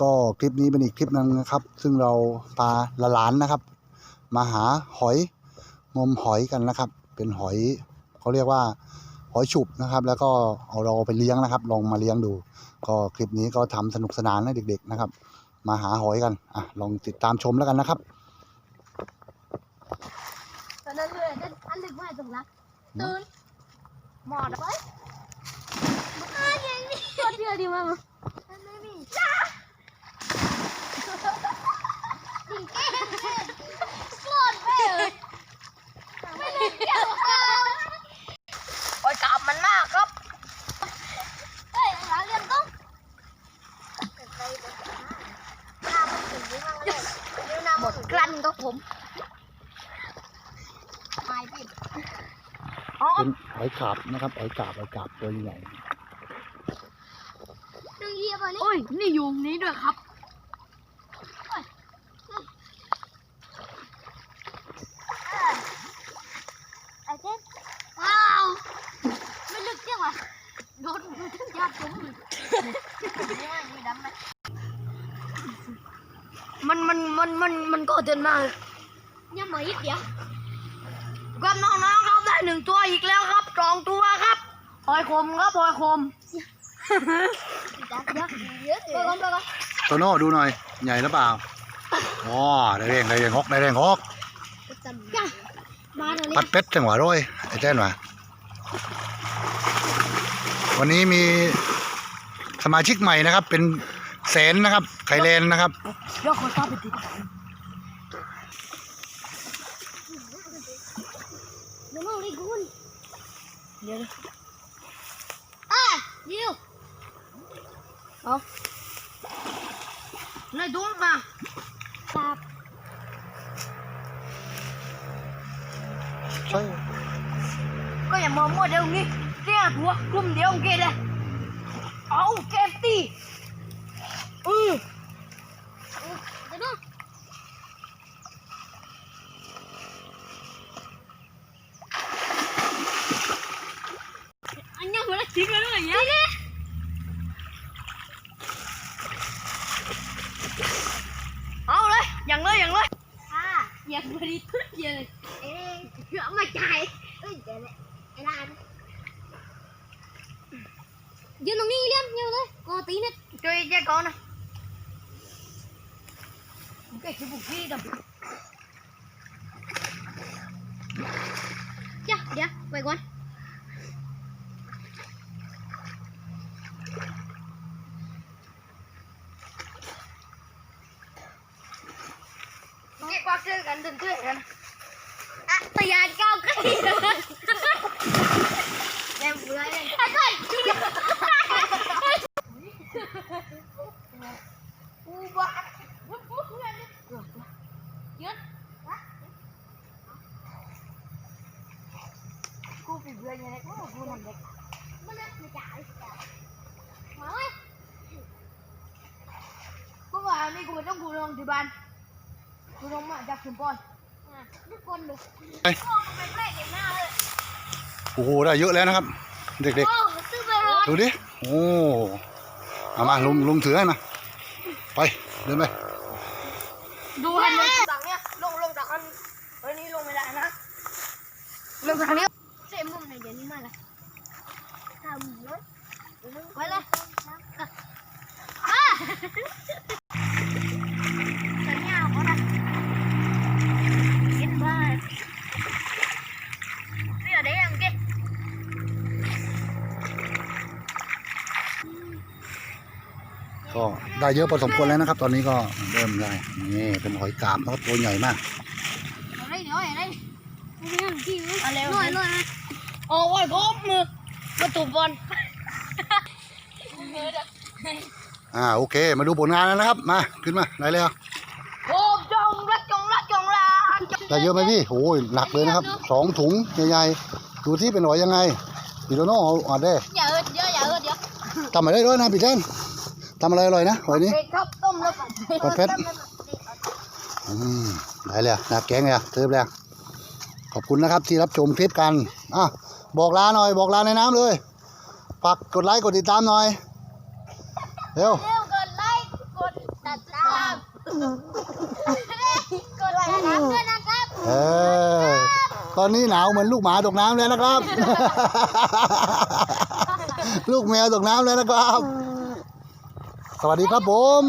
ก็คลิปนี้เป็นอีกคลิปหนึงนะครับ ซึ่งเราพาหลานๆนะครับ มาหาหอยงมหอยกันนะครับ เป็นหอยเขาเรียกว่าหอยฉุบนะครับ แล้วก็เอาเราไปเลี้ยงนะครับ ลองมาเลี้ยงดู ก็คลิปนี้ก็ทำสนุกสนานให้เด็ก ๆนะครับ มาหาหอยกันอะลองติดตามชมแล้วกันนะครับตอนนั้นเลยอันลึกมากตรงนั้นตื่นหมอดไปอ่าอย่างนี้ตัวเดียวดีมั้งมันไม่มีจ้าดีแก่สลดไปเลยไม่ได้เกี่ยวข้าว โอ้ยกลับมันมากครับ เฮ้ยหาเรื่องต้องไปน้ำมันถึงที่ห้องเลยเดี๋ยวน้ำ หมดก ลั้นก็ผมหายปิดอ๋อเป็นหอยกาบนะครับหอยกาบหอยกาบตัวใหญ่ดึงเยียบอันนี้โอ้ย นี่ยุงนี้ด้วยครับ ไอ้เจ๊ว้าว ไม่ลึกจังวะโดนดูทั้งยาดผมเลยนี่มันมีดำไหมมันมันมันมันมันก็เดินมา ยังเหมือนอีกเดียวครับน้องๆครับได้หนึ่งตัวอีกแล้วครับสองตัวครับหอยคมครับหอยคมเดี๋ยวนไปก่อนโตโน่ดูหน่อย ใหญ่หรือเปล่าอ๋อได้แรงได้แรงฮอกได้แรงฮอกปัดเป็ดจังหวะร้อยไอ้แจ้นวะวันนี้มีสมาชิกใหม่นะครับ เป็นแสนนะครับไข่เลนนะครับเดี๋ยวขอตามไปติดเดี๋ยวมองเลยคุณเดี๋ยวอะครับ ใช่ก็อย่ามามั่วเดี๋ยวนี้เนี่ยหัวกลุ่มเดียวเกเลยเอาเก็บตีอือ เดี๋ยวดู อันยังไม่ได้ทิ้งเลยเลยเนี่ยเอาเลยอย่างเลยอย่างเลยอะอยากบริ ทุกอย่างเลยเอ้ยเดี๋ยวมาจ่ายเอ้ยเดี๋ยว กอตีนิดช่วยแจ้ก่อนนะแกคิดบุกพี่ดำจ้ะเดี๋ยวไปก่อนแกควักเสื้อกันเดินเสื้อกันอะตยานก้าวใกล้แย่เบื่อเลยไอ้ก้อยกูบ้ายืนกูปิดเบื่อยังไงกูกูทำเด็กมันน่ะไม่จ่ายมาเว้ยกูว่านี่กูไม่ต้องกูลงที่บ้านกูลงมาจากชุมพรอะทุกคนดูโอ้ไปเปรตเต็มหน้าเลยโอ้โหได้เยอะแล้วนะครับ เด็กโอ้ซื้อไปรอๆดูดิโอ้เอามาลุงลุงถือให้มาไปเดินไปดูหันเลยสั่งเนี่ยลงลงจากอันเอ้ยนี่ลงไม่ได้นะลงจากนี้เต็มมุมไหนเดี๋ยวนี้มาเลยทำเลยไปเลยอะสัญญาเขานะกินบ้านเสียได้ยังเก้ ก็ได้เยอะพอสมควรแล้วนะครับ ตอนนี้ก็เริ่มได้นี่เป็นหอยกาบนะครับตัวใหญ่มากอะไรเดี๋ยวอะไรไม่ยังจริงเอาเร็วหน่อยหน่อยโอ้ยครบมือประตูบอลอ่าโอเค มาดูผลงานแล้วนะครับ มาขึ้นมาได้เลยอะโอ้จงรักจงรักจงรักได้เยอะไหมพี่โอ้ยหนักเลยนะครับสองถุงใหญ่ๆดูที่เป็นหอยยังไงพี่โตโน่เอาอ่าได้อย่าเอิดเยอะอย่าเอิดเยอะทำอะไรได้ด้วยนะพี่เจน ทำอะไรอร่อยนะหอยนี้เด็กครับต้มแล้วกันผัดเผ็ด อืมได้เลยอะนะแกงเลยอะเติมเลยอะขอบคุณนะครับที่รับชมคลิปกันอะบอกลาหน่อย บอกลาในน้ำเลยฝากกดไลค์กดติดตามหน่อย เร็ว เร็วกดไลค์กดกดไลค์น้ำด้วยนะครับเออ ตอนนี้หนาวเหมือนลูกหมาตกน้ำแล้วนะครับ ลูกแมวตกน้ำแล้วนะครับ สวัสดีครับผม